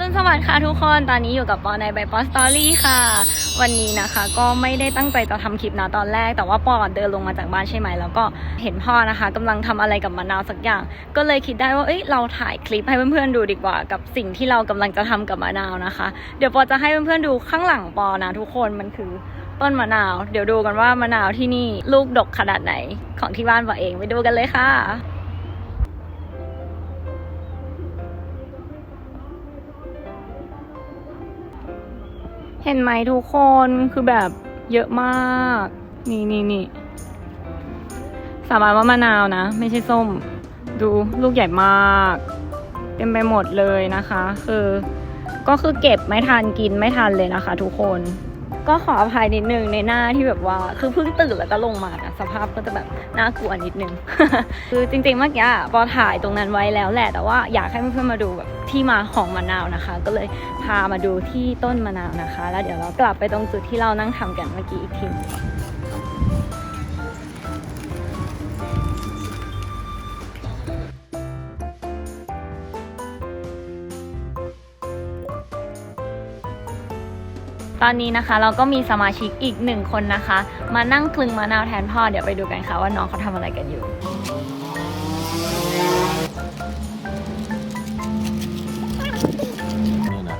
รุณสวัสดิ์ค่ะทุกคน ตอนนี้อยู่กับปอในใบปอสตอรี่ค่ะ วันนี้นะคะก็ไม่ได้ตั้งใจจะทำคลิปนะตอนแรก แต่ว่าปอเดินลงมาจากบ้านใช่ไหม แล้วก็เห็นพ่อนะคะกำลังทำอะไรกับมะนาวสักอย่าง ก็เลยคิดได้ว่า เอ้ย เราถ่ายคลิปให้เพื่อนๆดูดีกว่า กับสิ่งที่เรากำลังจะทำกับมะนาวนะคะ เดี๋ยวปอจะให้เพื่อนๆดูข้างหลังปอนะทุกคน มันคือต้นมะนาว เดี๋ยวดูกันว่ามะนาวที่นี่ลูกดกขนาดไหนของที่บ้านปอเอง ไปดูกันเลยค่ะ เห็นไหมทุกคนคือแบบเยอะมาก นี่นี่นี่สาบานว่ามะนาวนะ ไม่ใช่ส้ม ดูลูกใหญ่มาก เต็มไปหมดเลยนะคะ คือ ก็คือเก็บไม่ทันกินไม่ทันเลยนะคะ ทุกคน ก็ขออภัยนิดนึงในหน้าที่แบบว่าคือเพิ่งตื่นแล้วก็ลงมานะสภาพก็จะแบบน่ากลัวนิดนึง คือจริงๆเมื่อกี้อะปอถ่ายตรงนั้นไว้แล้วแหละ แต่ว่าอยากให้เพื่อนๆมาดูแบบที่มาของมะนาวนะคะ ก็เลยพามาดูที่ต้นมะนาวนะคะ แล้วเดี๋ยวเรากลับไปตรงจุดที่เรานั่งทำกันเมื่อกี้อีกที ตอนนี้นะคะเราก็มีสมาชิกอีกหนึ่งคนนะคะ มานั่งคลึงมะนาวแทนพ่อเดี๋ยวไปดูกันค่ะว่าน้องเขาทำอะไรกันอยู่เนี่ยนะ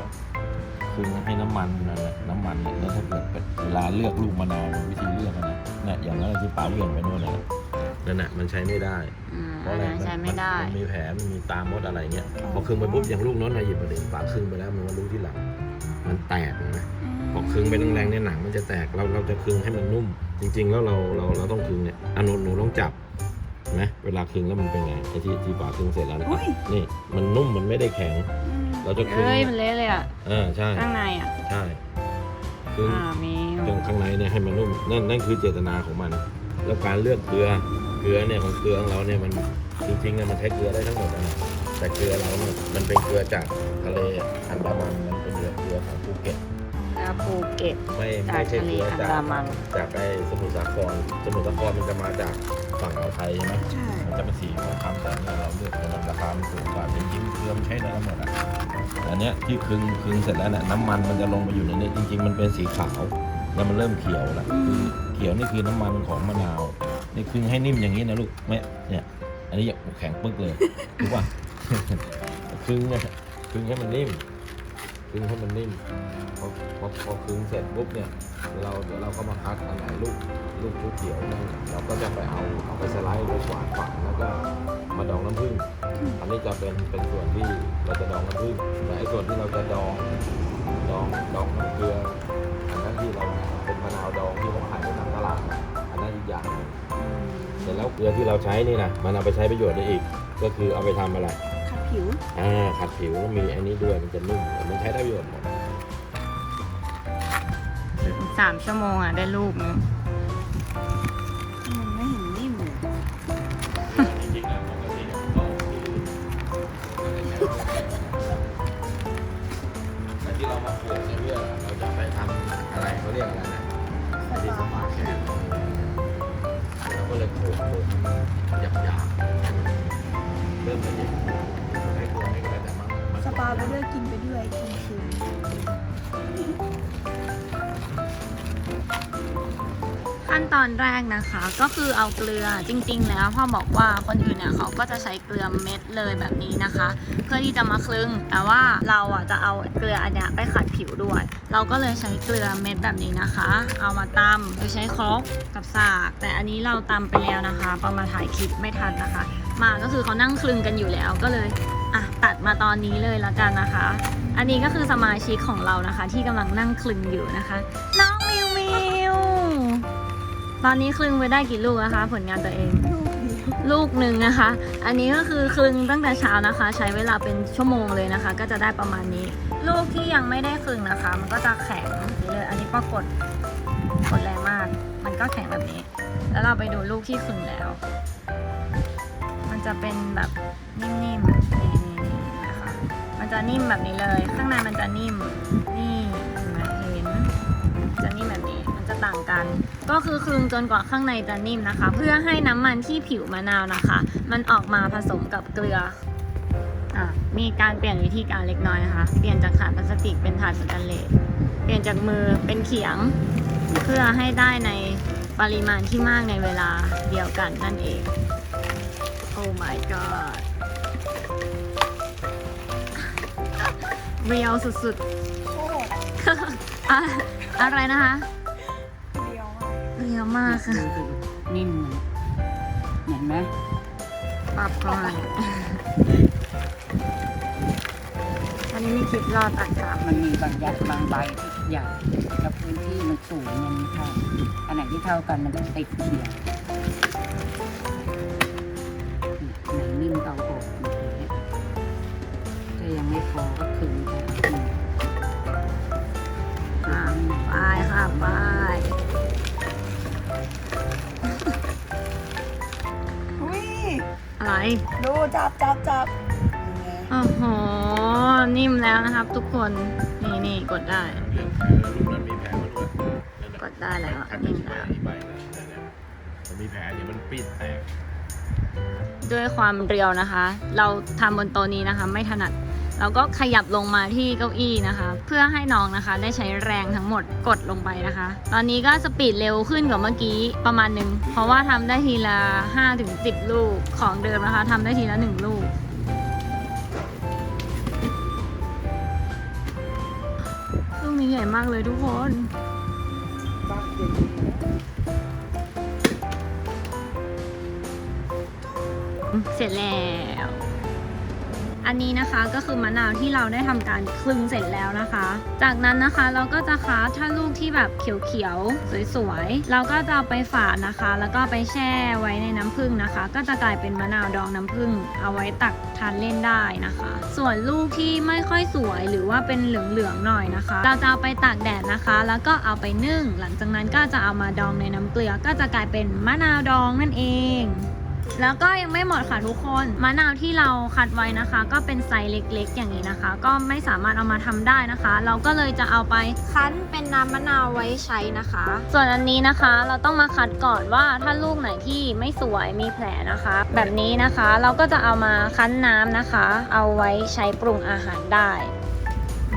คือให้น้ำมันนั่นแหละน้ำมันเนี่ยแล้วถ้าเกิดเป็นเวลาเลือกลูกมะนาววิธีเลือกอะนะเนี่ยอย่างนั้นที่ป๋าเวียนไปโน่นน่ะนั่นน่ะมันใช้ไม่ได้เพราะอะไรนใช้ไม่ได้นมีแผลมันมีตามดอะไรเงี้ยพอคืนไปปุ๊บอย่างลูกโน้นนะหยิบมาเด็ป๋าคืนไปแล้วมันมารู้ที่หลัง มันแตกนะ พอคืนไปแรงๆเนี่ยหนังมันจะแตกเราเราจะคืนให้มันนุ่ม จริง ๆ แล้วเราเราเราต้องคืนเนี่ยอะหนูหนูต้องจับเห็นะเวลาคืนแล้วมันเป็นไงไอ้ที่ที่ป๋าคืนเสร็จแล้วนะนี่มันนุ่มมันไม่ได้แข็ง เราจะคืนเฮ้ยมันเละเลยอะอ่าใช่ข้างในอะใช่คืออ่ามีตรงข้างในเนี่ยให้มันนุ่มนั่นนั่นคือเจตนาของมัน แล้วการเลือกเกลือเกลือเนี่ยของเกลือของเราเนี่ยมันจริงๆเนี่ยมันใช้เกลือได้ทั้งหมดนะแต่เกลือเราเนี่ยมันเป็นเกลือจากทะเลอันดามันมันเป็นเกลือเกลือของ ภูเก็ตแล้วภูเก็ต ไม่จาไม่กใช่ทะเลเกลืออันจากดามัน จากไอ้สมุทรสาครสมุทรสาครมันจะมาจากฝั่งอ่าวไทยใช่ไหมใช่ มันจะเป็นสีทองคำแต่เนี่ยเราเลือกเป็นราคามันสูงกว่าเป็นชิ้นเกลือมันใช้ได้ทั้งหมดอะแต่อันเนี้ยที่คึงคึงเสร็จแล้วเนี่ยน้ำมันมันจะลงไปอยู่ในนี้จริง ๆ มันเป็นสีขาวแล้วมันเริ่มเขียวแล้วคือเขียวนี่คือน้ำมันของมะนาวนี่คึงให้นิ่มอย่างนี้นะลูกไม่เนี่ย อันนี้อย่าแข็งปึ๊กเลยรู้ป่ะ คึงเนี่ยคึงให้มันนิ่ม คึงให้มันนิ่มพอพอพอคึงเสร็จปุ๊บเนี่ยเราเดี๋ยวเราก็มาคัดอันไหนลูกลูกชุดเขียวนั่นเราก็จะไปเอาเอาไปสไลด์ไปขวานฝานแล้วก็มาดองน้ำผึ้งอันนี้จะเป็นเป็นส่วนที่เราจะดองน้ำผึ้งแต่ไอ้ส่วนที่เราจะดองดองดองน้ำเกลืออันนั้นที่เราเป็นมะนาวดองที่เขาขายในตามตลาดอันนั้นอีกอย่างหนึ่งเสร็จแล้วเกลือที่เราใช้นี่นะมันเอาไปใช้ประโยชน์ได้อีก ก็คือเอาไปทำอะไร ผิว อ่าขัดผิวก็มีอันนี้ด้วยมันจะนุ่มมันใช้ได้ประโยชน์หมดสามชั่วโมงอะได้ลูกนึงมันไม่เห็นนิ่มเลยจริงๆแล้วปกติต้องแต่ที่เรามาปลูกเนี่ยเพื่อเราจะไปทำอะไรเขาเรียกอะไรนะที่สมาแคร์เราก็เลยปลูกปลูกหยาบหยาบๆเริ่มละเอียดใช้ ตัวไม่ก็แล้วแต่มันมันสปาไปด้วยกินไปด้วยกินคืน ขั้นตอนแรกนะคะ ก็คือเอาเกลือจริง ๆ แล้วพ่อบอกว่าคนอื่นเนี่ยเขาก็จะใช้เกลือเม็ดเลยแบบนี้นะคะ เพื่อที่จะมาคลึง แต่ว่าเราอะจะเอาเกลืออันเนี้ยไปขัดผิวด้วย เราก็เลยใช้เกลือเม็ดแบบนี้นะคะ เอามาตำโดยใช้ครกกับสาก แต่อันนี้เราตำไปแล้วนะคะประมาถ่ายคลิปไม่ทันนะคะ มาก็คือเขานั่งคลึงกันอยู่แล้วก็เลยอะตัดมาตอนนี้เลยละกันนะคะ อันนี้ก็คือสมาชิกของเรานะคะ ที่กำลังนั่งคลึงอยู่นะคะน้อง ตอนนี้คลึงไปได้กี่ลูกนะคะ ผลงานตัวเอง ลูกหนึ่งนะคะ อันนี้ก็คือคลึงตั้งแต่เช้านะคะ ใช้เวลาเป็นชั่วโมงเลยนะคะ ก็จะได้ประมาณนี้ ลูกที่ยังไม่ได้คลึงนะคะ มันก็จะแข็งเลยอันนี้ปรากฏกดแรงมาก มันก็แข็งแบบนี้ แล้วเราไปดูลูกที่คลึงแล้ว มันจะเป็นแบบนิ่มๆนี่นะคะ มันจะนิ่มแบบนี้เลย ข้างในมันจะนิ่ม ก็คือคลึงจนกว่าข้างในจะนิ่มนะคะ เพื่อให้น้ำมันที่ผิวมะนาวนะคะ มันออกมาผสมกับเกลืออมีการเปลี่ยนวิธีการเล็กน้อยนะคะ เปลี่ยนจากถาดพลาสติกเป็นถาดสแตนเลสเปลี่ยนจากมือเป็นเขียง เพื่อให้ได้ในปริมาณที่มากในเวลาเดียวกันนั่นเอง โอ้ my god เรียวสุดๆ อะอะไรนะคะ มากค่ะดูสินิ่มเลยเห็นไหมปรับกลอยอันนี้มีคลิปรอตัดสามมันมีบางอย่างบางใบที่ใหญ่แล้วพื้นที่มันสูงมันไม่เท่าอันไหนที่เท่ากันมันจะติดเขียวอันไหนนิ่มเตาอบอย่างเงี้ยจะยังไม่พอก็คืนไปเอาอะไปค่ะไป ดูจับจับจับยังไงโอ้โหนิ่มแล้วนะครับ ทุกคนนี่นี่กดได้เรื่องแผลลูกนั้นมีแผลมาด้วยนั่นน่ะกดได้แล้วแท็กนิ่มใบแล้วอีกใบนะนั่นน่ะมันมีแผลเดี๋ยวมันปีดแตก ด้วยความเรียวนะคะ เราทำบนโต๊ะนี้นะคะ ไม่ถนัด เราก็ขยับลงมาที่เก้าอี้นะคะ เพื่อให้น้องนะคะได้ใช้แรงทั้งหมดกดลงไปนะคะ ตอนนี้ก็สปีดเร็วขึ้นกว่าเมื่อกี้ประมาณหนึ่งเพราะว่าทำได้ทีละ5ถึง10 ลูกของเดิมนะคะทำได้ทีละ 1 ลูกลูกนี้ใหญ่มากเลยทุกคนเสร็จแล้ว อันนี้นะคะก็คือมะนาวที่เราได้ทำการคลึงเสร็จแล้วนะคะ จากนั้นนะคะเราก็จะคัดถ้าลูกที่แบบเขียวๆสวยๆเราก็จะเอาไปฝาดนะคะ แล้วก็ไปแช่ไว้ในน้ำผึ้งนะคะ ก็จะกลายเป็นมะนาวดองน้ำผึ้งเอาไว้ตักทานเล่นได้นะคะ ส่วนลูกที่ไม่ค่อยสวยหรือว่าเป็นเหลืองๆหน่อยนะคะ เราจะเอาไปตากแดดนะคะ แล้วก็เอาไปนึ่ง หลังจากนั้นก็จะเอามาดองในน้ำเกลือก็จะกลายเป็นมะนาวดองนั่นเอง แล้วก็ยังไม่หมดค่ะทุกคนมะนาวที่เราคัดไว้นะคะ ก็เป็นไซส์เล็ก ๆ อย่างนี้นะคะ ก็ไม่สามารถเอามาทำได้นะคะ เราก็เลยจะเอาไปคั้นเป็นน้ำมะนาวไว้ใช้นะคะ ส่วนอันนี้นะคะเราต้องมาคัดก่อนว่าถ้าลูกไหนที่ไม่สวยมีแผลนะคะ แบบนี้นะคะเราก็จะเอามาคั้นน้ำนะคะ เอาไว้ใช้ปรุงอาหารได้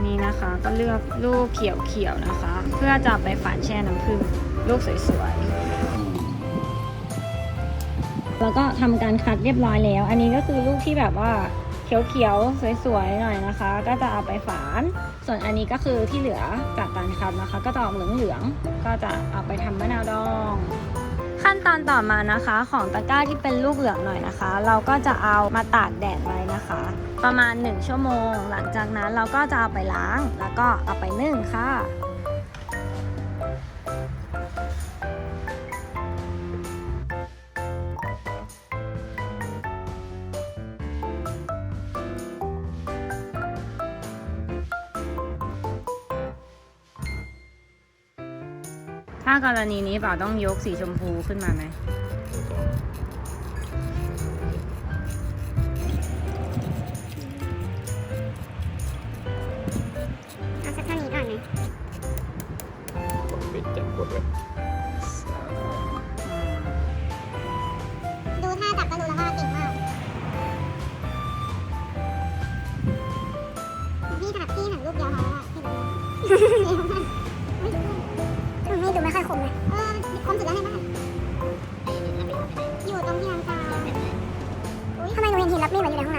นี่นะคะก็เลือกลูกเขียวๆนะคะ เพื่อจะไปฝานแช่น้ำผึ้งลูกสวยๆ แล้วก็ทำการคัดเรียบร้อยแล้ว อันนี้ก็คือลูกที่แบบว่าเขียวๆสวยๆหน่อยนะคะ ก็จะเอาไปฝาน ส่วนอันนี้ก็คือที่เหลือจากการคัดนะคะ ก็จะออกเหลืองๆก็จะเอาไปทำมะนาวดอง ขั้นตอนต่อมานะคะของตะกร้าที่เป็นลูกเหลืองหน่อยนะคะ เราก็จะเอามาตากแดดไว้นะคะ ประมาณ 1 ชั่วโมง หลังจากนั้นเราก็จะเอาไปล้าง แล้วก็เอาไปนึ่งค่ะากรณีนี้เปล่าต้องยกสีชมพูขึ้นมาไหมเอาสักเท่านี้ก่อนนะปิดจัดกดไว้ดูท่าจับก็รู้แล้วว่าเก่งมากพี่ถักพี่หันรูปเดียวพอแล้วอะที่เหลื ไม่เหมือนอยู่ในห้องน้ำ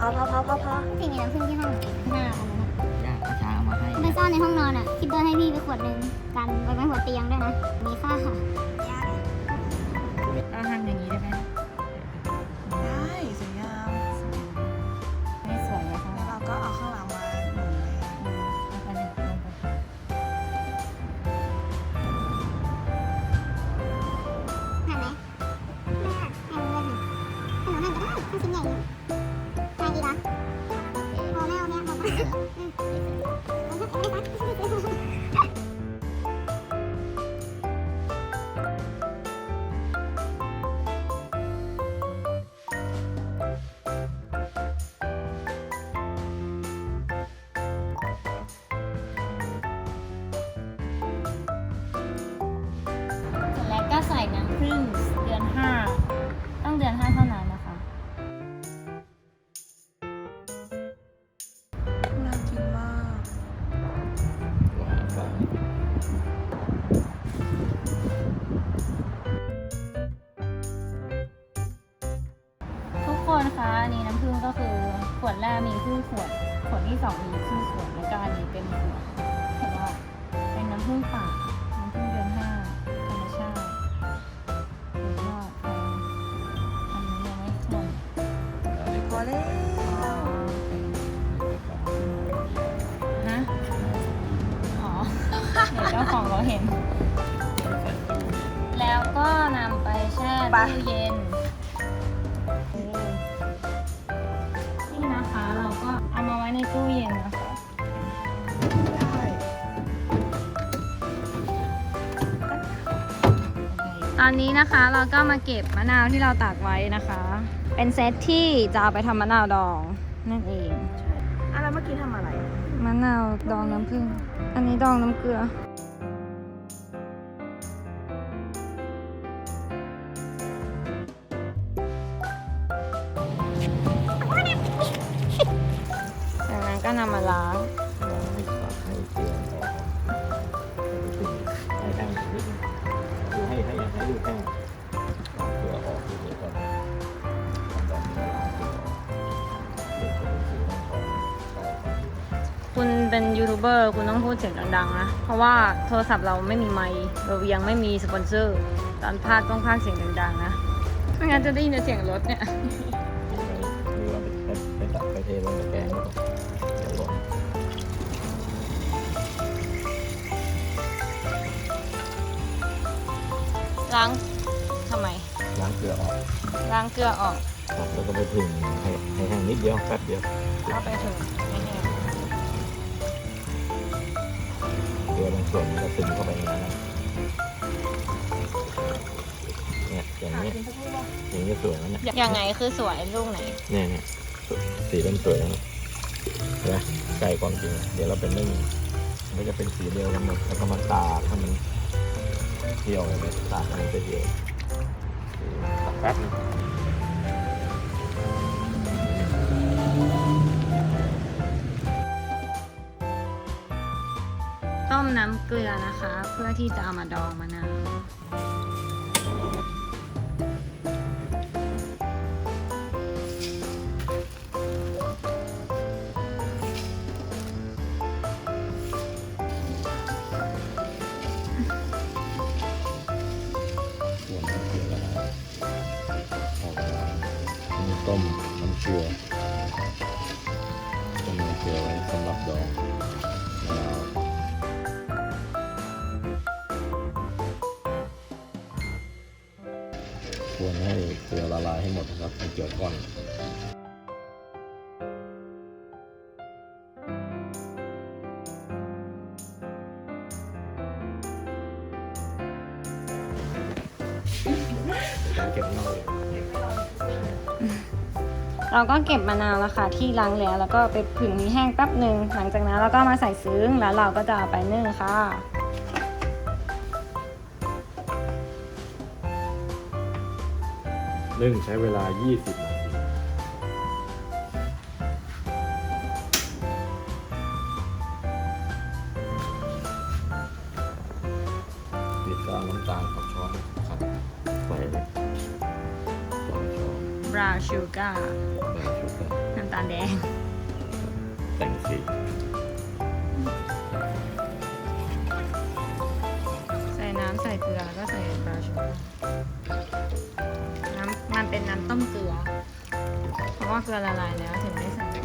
พอพอพอพอพอสิ่งนี้น้ำผึ้งที่ห้องหน้าอันนั้นอาจาระชาเอามาให้ไปซ่อนในห้องนอนอะคิดเบอร์ให้พี่ไปขวดหนึ่งกันไว้ไว้หัวเตียงด้วยนะมีค่าค่ะเราทำอย่างนี้ได้ไหม นะคะอันนี้น้ำผึ้งก็คือขวดแรกมีครึ่งขวด ขวดที่สองมีครึ่งขวดแล้วก็อันนี้เต็มขวดแต่ว่าเป็นน้ำผึ้งป่าน้ำผึ้งเดือนห้าธรรมชาติหรือว่าเอาอันนี้ยังไม่ลงอันนี้พอแล้วฮะอ๋อเดี๋ยวเจ้าของเราเห็น แล้วก็นำไปแช่ตู้เย็น ตอนนี้นะคะเราก็มาเก็บมะนาวที่เราตากไว้นะคะ เป็นเซตที่จะเอาไปทำมะนาวดองนั่นเองอะแล้วเมื่อกี้ทำอะไร มะนาวดองน้ำผึ้งอันนี้ดองน้ำเกลือ ให้ให้ให้ดูแห้งเอาเกลืออกทีเดียวก่อนตอนนี้ล้างเกลือออกเกลือเป็นสีน้ำตาลคุณเป็นยูทูบเบอร์คุณต้องพูดเสียงดังๆนะ เพราะว่าโทรศัพท์เราไม่มีไมค์เรายังไม่มีสปอนเซอร์ตอนพากต้องพากเสียงดังๆนะไม่งั้นจะได้ยินแต่เสียงรถเนี่ยหรือว่าไปไปตัดไปเทลงในแกง ล้างทำไม ล้างเกลือออกล้างเกลือออกครับแล้วก็ไปผึ่งให้ให้แห้งนิดเดียวแป๊บเดียวเอาไปถึงไม่แห้งเกลือบางส่วนมันก็ซึมเข้าไปในนั้นนะเนี่ยอย่างนี้อย่างนี้สวยแล้วเนี่ยยังไงคือสวยลูกไหน เนี่ยเนี่ยสีเริ่มสวยแล้วนะเห็นไหมใกล้ความจริง เดี๋ยวเราเป็นนึ่งมันจะเป็นสีเดียวกันหมดแล้วก็มาตากให้มัน เที่ยวเลยตากมันเที่ยวตักแป๊บนึงต้มน้ำเกลือนะคะ เพื่อที่จะเอามาดองมะนาว ลือต้มน้ำเกลือไว้สำหรับดองมะนาวควรให้เกลือละลายให้หมดนะครับให้เกลือก้อน เราก็เก็บมะนาวนะคะที่ล้างแล้ว แล้วก็ไปผึ่งให้แห้งแป๊บหนึ่งหลังจากนั้นเราก็มาใส่ซึ้งแล้วเราก็จะเอาไปนึ่งค่ะนึ่งใช้เวลา 20นา ชูการ์แบบชุบกันน้ำตาลแดง แต่งสีใส่น้ำใส่เกลือแล้วก็ใส่บราวน์ชูการ์น้ำมันเป็นน้ำต้มเกลือ เพราะว่าเกลือละลายแล้วถึงได้ใส่ยู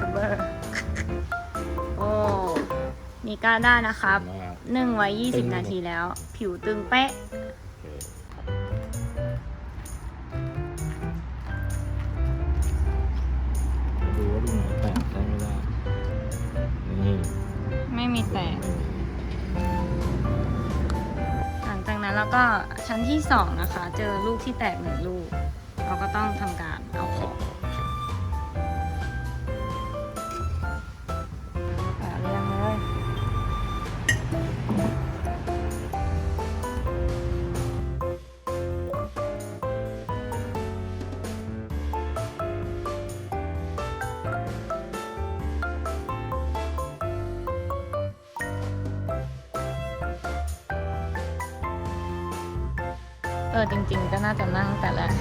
ทูบเบอร์โอ้นี่ก็ได้นะครับมากนึ่งไว้ตึง20 นาทีแล้ว ผิวตึงเป๊ะ ที่ 2 นะคะ เจอลูกที่แตกหนึ่งลูก เราก็ต้องทำการ เออจริง ๆ ก็น่าจะนั่งแต่แรก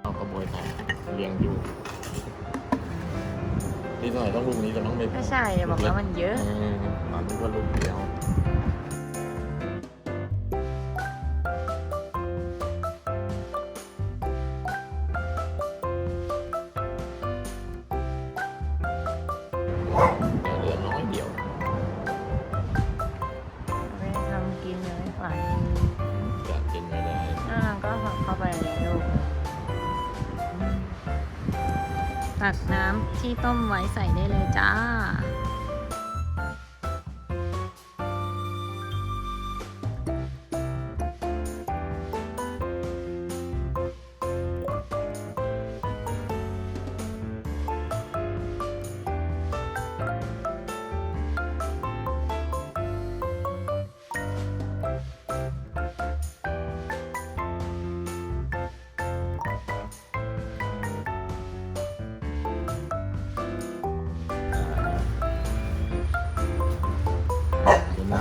เอาขโมยต่อเลี้ยงอยู่นี่หน่อยต้องลูกนี้จะต้องไม่ก็ใช่อย่าบอกว่ามันเยอะเออตอนนี้ก็ลูกเดียว ต้มไว้ใส่ได้เลยจ้า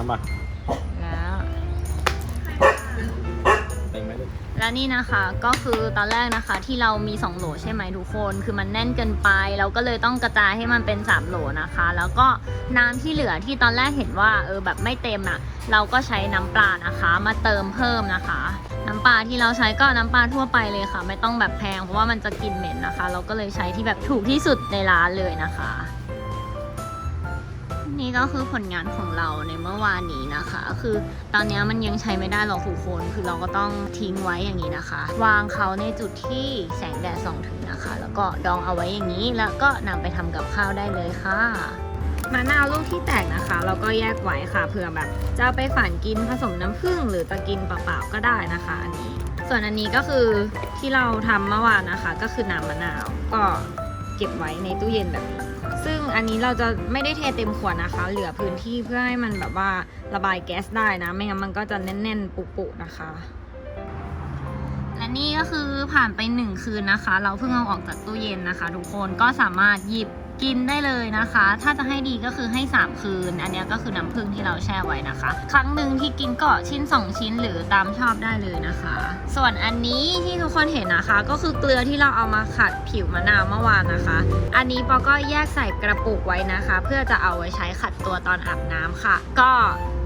ำป่ะแล้ว เต็มไหมลูกและนี่นะคะก็คือตอนแรกนะคะที่เรามี 2 โหลใช่ไหมทุกคน คือมันแน่นเกินไป เราก็เลยต้องกระจายให้มันเป็น 3 โหลนะคะ แล้วก็น้ำที่เหลือที่ตอนแรกเห็นว่าเออแบบไม่เต็มอะ เราก็ใช้น้ำปลานะคะ มาเติมเพิ่มนะคะ น้ำปลาที่เราใช้ก็น้ำปลาทั่วไปเลยค่ะ ไม่ต้องแบบแพงเพราะว่ามันจะกลินเหม็นนะคะ เราก็เลยใช้ที่แบบถูกที่สุดในร้านเลยนะคะ นี่ก็คือผลงานของเราในเมื่อวานนี้นะคะ คือตอนนี้มันยังใช้ไม่ได้หรอกทุกคน คือเราก็ต้องทิ้งไว้อย่างนี้นะคะ วางเขาในจุดที่แสงแดดส่องถึงนะคะ แล้วก็ดองเอาไว้อย่างนี้ แล้วก็นำไปทำกับข้าวได้เลยค่ะมะนาวลูกที่แตกนะคะ เราก็แยกไว้ค่ะเผื่อแบบจะไปฝานกินผสมน้ำผึ้งหรือจะกินเปล่าๆก็ได้นะคะอันนี้ ส่วนอันนี้ก็คือที่เราทำเมื่อวานนะคะ ก็คือน้ำมะนาวก็เก็บไว้ในตู้เย็นแบบนี้ ซึ่งอันนี้เราจะไม่ได้เทเต็มขวดนะคะ เหลือพื้นที่เพื่อให้มันแบบว่าระบายแก๊สได้นะ ไม่งั้นมันก็จะแน่นๆ ปุๆนะคะ และนี่ก็คือผ่านไปหนึ่งคืนนะคะ เราเพิ่งเอาออกจากตู้เย็นนะคะ ทุกคนก็สามารถหยิบ กินได้เลยนะคะ ถ้าจะให้ดีก็คือให้ 3 คืน อันนี้ก็คือน้ำผึ้งที่เราแช่ไว้นะคะ ครั้งหนึ่งที่กินก็ชิ้น 2 ชิ้นหรือตามชอบได้เลยนะคะ ส่วนอันนี้ที่ทุกคนเห็นนะคะ ก็คือเกลือที่เราเอามาขัดผิวมะนาวเมื่อวานนะคะ อันนี้ปอก็แยกใส่กระปุกไว้นะคะ เพื่อจะเอาไว้ใช้ขัดตัวตอนอาบน้ำค่ะ ก็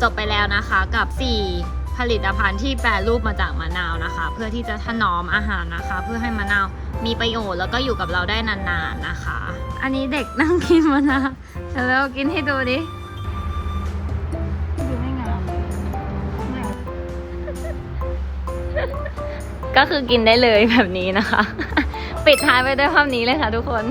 จบไปแล้วนะคะกับ 4ผลิตภัณฑ์ที่แปรรูปมาจากมะนาวนะคะ เพื่อที่จะถนอมอาหารนะคะ เพื่อให้มะนาวมีประโยชน์แล้วก็อยู่กับเราได้นานๆนะคะ อันนี้เด็กนั่งกินมะนาวเดี๋ยวเรากินให้ดูดิดูไม่งามก็คือกินได้เลยแบบนี้นะคะ ปิดท้ายไปด้วยภาพนี้เลยค่ะทุกคน